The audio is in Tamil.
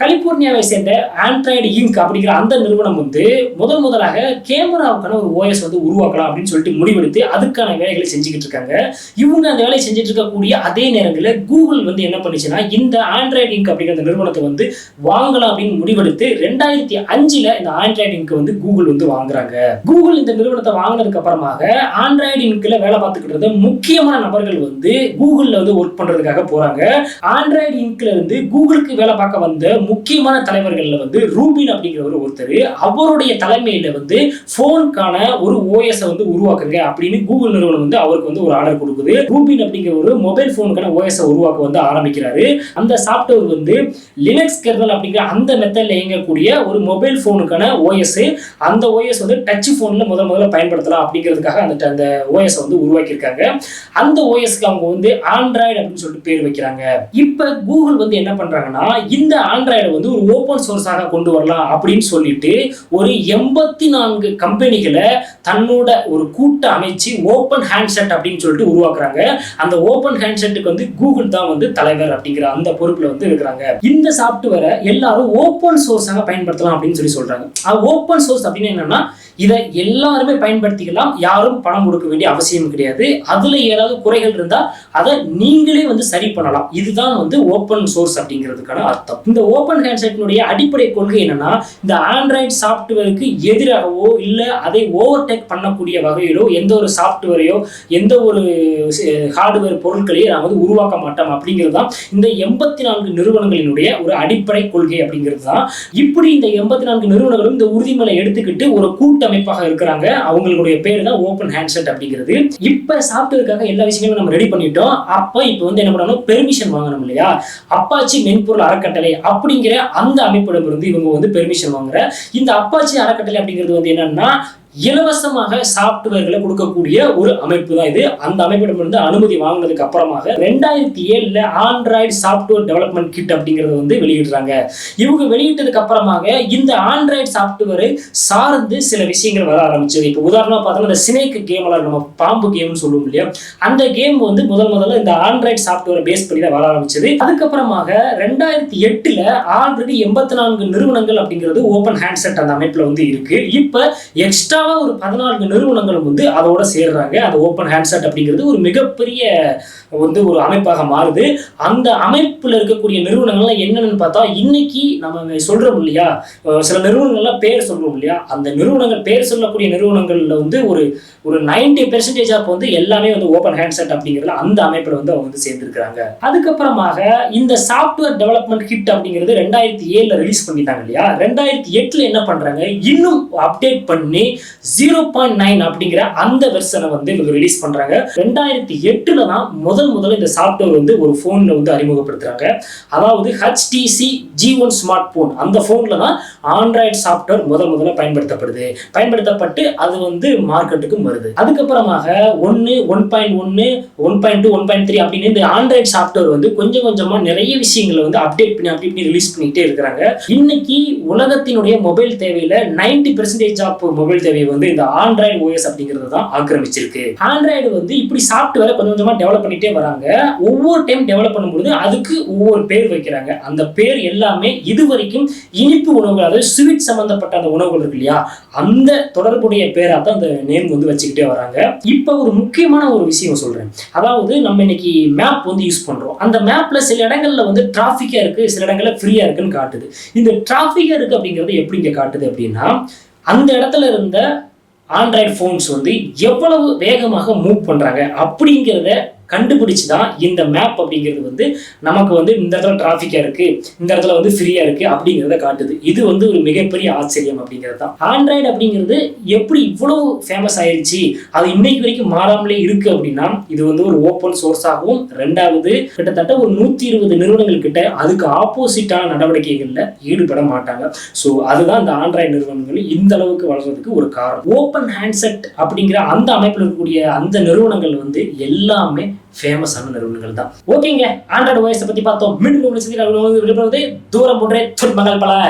கலிபோர்னியாவை சேர்ந்த ஆண்ட்ராய்டு இங்க் அப்படிங்கிற அந்த நிறுவனம் வந்து முதல் முதலாக கேமராவுக்கான ஒரு ஓஎஸ் வந்து உருவாக்கலாம் அப்படின்னு சொல்லிட்டு முடிவெடுத்து அதுக்கான வேலைகளை செஞ்சுக்கிட்டு இருக்காங்க. இவங்க அந்த வேலையை செஞ்சுட்டு இருக்கக்கூடிய அதே நேரங்களில் கூகுள் வந்து என்ன பண்ணுச்சுன்னா இந்த ஆண்ட்ராய்டு இங்க் அப்படிங்கிற நிறுவனத்தை வந்து வாங்கலாம் அப்படின்னு முடிவெடுத்து ரெண்டாயிரத்தி அஞ்சுல இந்த ஆண்ட்ராய்டு இங்க் வந்து கூகுள் வந்து வாங்குறாங்க. கூகுள் இந்த நிறுவனத்தை வாங்கினதுக்கு அப்புறமாக ஆண்ட்ராய்டு இங்க்ல வேலை பார்த்துக்கிட்டு இருந்த முக்கியமான நபர்கள் வந்து கூகுள்ல வந்து ஒர்க் பண்றதுக்காக போறாங்க. ஆண்ட்ராய்டு இங்க்ல இருந்து கூகுளுக்கு வேலை பார்க்க வந்த முக்கியமான தலைவர்களில் வந்து ரூபின் அப்படிங்கிறவர் ஒருத்தர். அவருடைய தலைமையில் வந்து ஃபோனுக்கான ஒரு ஓஎஸை வந்து உருவாக்குங்க அப்படின்னு கூகுள் நிறுவனம் வந்து அவருக்கு வந்து ஒரு ஆர்டர் கொடுக்குது. ரூபின் அப்படிங்கிற ஒரு மொபைல் ஃபோனுக்கான ஓஎஸை உருவாக்க வந்து ஆரம்பிக்கிறாரு. அந்த சாஃப்ட்வேர் வந்து லினக்ஸ் கெர்னல் அப்படிங்கிற அந்த மெத்தடில் இயங்கக்கூடிய ஒரு மொபைல் ஃபோனுக்கான ஓஎஸ் அந்த ஓஎஸ் வந்து டச் ஃபோனில் முதல் முதல்ல பயன்படுத்தலாம் அப்படிங்கிறதுக்காக அந்த அந்த ஓஎஸ் வந்து உருவாக்கியிருக்காங்க. அந்த ஓஎஸ்க்கு அவங்க வந்து ஆண்ட்ராய்டு அப்படின்னு சொல்லிட்டு பேர் வைக்கிறாங்க. இப்போ கூகுள் வந்து என்ன பண்ணுறாங்கன்னா இந்த ஆண்ட்ராய்டு வந்து ஒரு ஓப்பன் சோர்ஸாக கொண்டு வரலாம் அப்படின்னு சொல்லிட்டு ஒரு எண்பத்தி நான்கு கம்பெனிகளை தன்னோட ஒரு கூட்ட அமைச்சு ஓப்பன் ஹேண்ட்செட் அப்படின்னு சொல்லிட்டு உருவாக்குறாங்க. அந்த ஓப்பன் ஹேண்ட்செட்டுக்கு வந்து கூகுள் தான் வந்து தலைவர் அப்படிங்கிற அந்த பொறுப்புல வந்து இருக்கிறாங்க. இந்த சாஃப்ட்வேரை எல்லாரும் ஓப்பன் சோர்ஸாக பயன்படுத்தலாம் அப்படின்னு சொல்லி சொல்றாங்க. ஓப்பன் சோர்ஸ் அப்படின்னு என்னன்னா இதை எல்லாருமே பயன்படுத்திக்கலாம் யாரும் பணம் கொடுக்க வேண்டிய அவசியம் கிடையாது. அதுல ஏதாவது குறைகள் இருந்தால் அதை நீங்களே வந்து சரி பண்ணலாம். இதுதான் வந்து ஓப்பன் சோர்ஸ் அப்படிங்கிறதுக்கான அர்த்தம். இந்த ஓப்பன் ஹேண்ட்செட்டினுடைய அடிப்படை கொள்கை என்னன்னா இந்த ஆண்ட்ராய்டு சாஃப்ட்வேருக்கு எதிராகவோ இல்லை அதை ஓவர்டேக் பண்ணக்கூடிய வகையிலோ எந்த ஒரு சாஃப்ட்வேரையோ எந்த ஒரு ஹார்ட்வேர் பொருட்களையோ நாம் வந்து உருவாக்க மாட்டோம். அப்படிங்கிறது தான் இந்த எண்பத்தி நான்கு நிறுவனங்களினுடைய ஒரு அடிப்படை கொள்கை அப்படிங்கிறது தான். இப்படி இந்த எண்பத்தி நான்கு நிறுவனங்களும் இந்த உறுதிமலை எடுத்துக்கிட்டு ஒரு கூட்டமைப்பாக இருக்கிறாங்க. அவங்களுடைய பேர் தான் ஓப்பன் ஹேண்ட்செட் அப்படிங்கிறது. இப்போ சாஃப்ட்வேருக்காக எல்லா விஷயங்களும் நம்ம ரெடி பண்ணிட்டோம். அப்ப இப்போ வந்து என்ன பண்ணணும்? பெர்மிஷன் வாங்கணும் இல்லையா? அப்பாச்சி மென்பொருள் அறக்கட்டளை அப்படிங்கிற அந்த அமைப்பிடமிருந்து இவங்க வந்து பெர்மிஷன் வாங்குற. இந்த அப்பாச்சி அறக்கட்டளை அப்படிங்கிறது வந்து என்னன்னா இலவசமாக சாஃப்ட்வேர்களை கொடுக்கக்கூடிய ஒரு அமைப்பு தான் இது. அந்த அமைப்பிடமிருந்து அனுமதி வாங்கினதுக்கு அப்புறமாக ரெண்டாயிரத்தி ஏழுல ஆண்ட்ராய்டு சாஃப்ட்வேர் டெவலப்மெண்ட் கிட் அப்படிங்கறத வந்து வெளியிடுறாங்க. இவங்க வெளியிட்டதுக்கு அப்புறமாக இந்த ஆண்ட்ராய்டு சாஃப்ட்வேரை சார்ந்து சில விஷயங்கள் வர ஆரம்பிச்சது. இப்போ உதாரணமாக பார்த்தோம்னா இந்த சினேக் கேம் நம்ம பாம்பு கேம்னு சொல்லுவோம் இல்லையா? அந்த கேம் வந்து முதல் முதல்ல இந்த ஆண்ட்ராய்டு சாஃப்ட்வேரை பேஸ் பண்ணி தான் வர ஆரம்பிச்சது. அதுக்கப்புறமாக ரெண்டாயிரத்தி எட்டுல ஆல்ரெடி எண்பத்தி நான்கு நிறுவனங்கள் அப்படிங்கிறது ஓப்பன் ஹேண்ட்செட் அந்த அமைப்புல வந்து இருக்கு. இப்போ எக்ஸ்ட்ரா எக்ஸ்ட்ராவா ஒரு பதினான்கு நிறுவனங்களும் வந்து அதோட சேர்றாங்க. அந்த ஓப்பன் ஹேண்ட்செட் அப்படிங்கிறது ஒரு மிகப்பெரிய வந்து ஒரு அமைப்பாக மாறுது. அந்த அமைப்புல இருக்கக்கூடிய நிறுவனங்கள்லாம் என்னென்னு பார்த்தா இன்னைக்கு நம்ம சொல்றோம் இல்லையா? சில நிறுவனங்கள்லாம் பேர் சொல்றோம் இல்லையா? அந்த நிறுவனங்கள் பேர் சொல்லக்கூடிய நிறுவனங்கள்ல வந்து ஒரு ஒரு நைன்டி பெர்சன்டேஜ் ஆஃப் வந்து எல்லாமே வந்து ஓப்பன் ஹேண்ட்செட் அப்படிங்கிறதுல அந்த அமைப்பில் வந்து அவங்க வந்து சேர்ந்துருக்காங்க அதுக்கப்புறமாக இந்த சாஃப்ட்வேர் டெவலப்மெண்ட் கிட் அப்படிங்கிறது ரெண்டாயிரத்தி ஏழுல ரிலீஸ் பண்ணிட்டாங்க இல்லையா? ரெண்டாயிரத்தி எட்டுல என்ன பண்றாங்க? இன்னும் அப்டேட் பண்ணி ஜீரோ பாயிண்ட் நைன் அப்படிங்கிற அந்த வெர்ஷனை வந்து இவங்க ரிலீஸ் பண்றாங்க. ரெண்டாயிரத்தி எட்டுல தான் முதல் முதல்ல இந்த சாஃப்ட்வேர் வந்து ஒரு போன்ல வந்து அறிமுகப்படுத்துறாங்க. அதாவது HTC G one smart phone அந்த போன்ல தான் ஆண்ட்ராய்டு சாஃப்ட்வேர் முதல் முதல்ல பயன்படுத்தப்படுது. பயன்படுத்தப்பட்டு அது வந்து மார்க்கெட்டுக்கு வருது. அதுக்கப்புறமாக ஒன்னு ஒன் பாயிண்ட் ஒன்னு one point two one point three அப்படின்னு இந்த ஆண்ட்ராய்டு சாஃப்ட்வேர் வந்து கொஞ்சம் கொஞ்சமா நிறைய விஷயங்களை வந்து அப்டேட் பண்ணி அப்படி இப்படி ரிலீஸ் பண்ணிட்டே இருக்கிறாங்க. இன்னைக்கு உலகத்தினுடைய மொபைல் தேவையில நைன்டி பெர்சன்டேஜ் ஆஃப் மொபைல் தேவை தேவையை வந்து இந்த ஆண்ட்ராய்டு ஓஎஸ் அப்படிங்கிறது தான் ஆக்கிரமிச்சிருக்கு. ஆண்ட்ராய்டு வந்து இப்படி சாஃப்ட்வேரை கொஞ்சம் கொஞ்சமா டெவலப் பண்ணிட்டே வராங்க. ஒவ்வொரு டைம் டெவலப் பண்ணும்போது அதுக்கு ஒவ்வொரு பேர் வைக்கிறாங்க. அந்த பேர் எல்லாமே இது வரைக்கும் இனிப்பு உணவுகள் அதாவது ஸ்வீட் சம்பந்தப்பட்ட அந்த உணவுகள் இருக்கு இல்லையா? அந்த தொடர்புடைய பேராக தான் அந்த நேம் வந்து வச்சுக்கிட்டே வராங்க. இப்போ ஒரு முக்கியமான ஒரு விஷயம் சொல்றேன். அதாவது நம்ம இன்னைக்கு மேப் வந்து யூஸ் பண்றோம். அந்த மேப்ல சில இடங்கள்ல வந்து டிராஃபிக்கா இருக்கு சில இடங்கள்ல ஃப்ரீயா இருக்குன்னு காட்டுது. இந்த டிராஃபிக்கா இருக்கு அப்படிங்கிறது எப்படி இங்க காட்டுது அப்படின்னா அந்த இடத்துல இருந்த ஆண்ட்ராய்டு ஃபோன்ஸ் வந்து எவ்வளவு வேகமாக மூவ் பண்ணுறாங்க அப்படிங்கிறத கண்டுபிடிச்சு தான் இந்த மேப் அப்படிங்கிறது வந்து நமக்கு வந்து இந்த இடத்துல டிராஃபிக்காக இருக்குது இந்த இடத்துல வந்து ஃப்ரீயாக இருக்குது அப்படிங்கிறத காட்டுது. இது வந்து ஒரு மிகப்பெரிய ஆச்சரியம் அப்படிங்கிறது தான். ஆண்ட்ராய்டு அப்படிங்கிறது எப்படி இவ்வளவு ஃபேமஸ் ஆயிடுச்சு அது இன்னைக்கு வரைக்கும் மாறாமலே இருக்குது அப்படின்னா இது வந்து ஒரு ஓப்பன் சோர்ஸாகவும் ரெண்டாவது கிட்டத்தட்ட ஒரு நூற்றி இருபது நிறுவனங்கள் கிட்ட அதுக்கு ஆப்போசிட்டான நடவடிக்கைகளில் ஈடுபட மாட்டாங்க. ஸோ அதுதான் இந்த ஆண்ட்ராய்டு நிறுவனங்கள் இந்த அளவுக்கு வளர்றதுக்கு ஒரு காரணம். ஓப்பன் ஹேண்ட்செட் அப்படிங்கிற அந்த அமைப்பில் இருக்கக்கூடிய அந்த நிறுவனங்கள் வந்து எல்லாமே ஃபேமஸான நிறுவனங்கள் தான். ஓகேங்க ஆண்ட்ராய்டு ஓஎஸ் பத்தி பார்த்தோம். மீண்டும் விடுபடுவது தூரம் ஒன்றே துன்பங்கள் பல.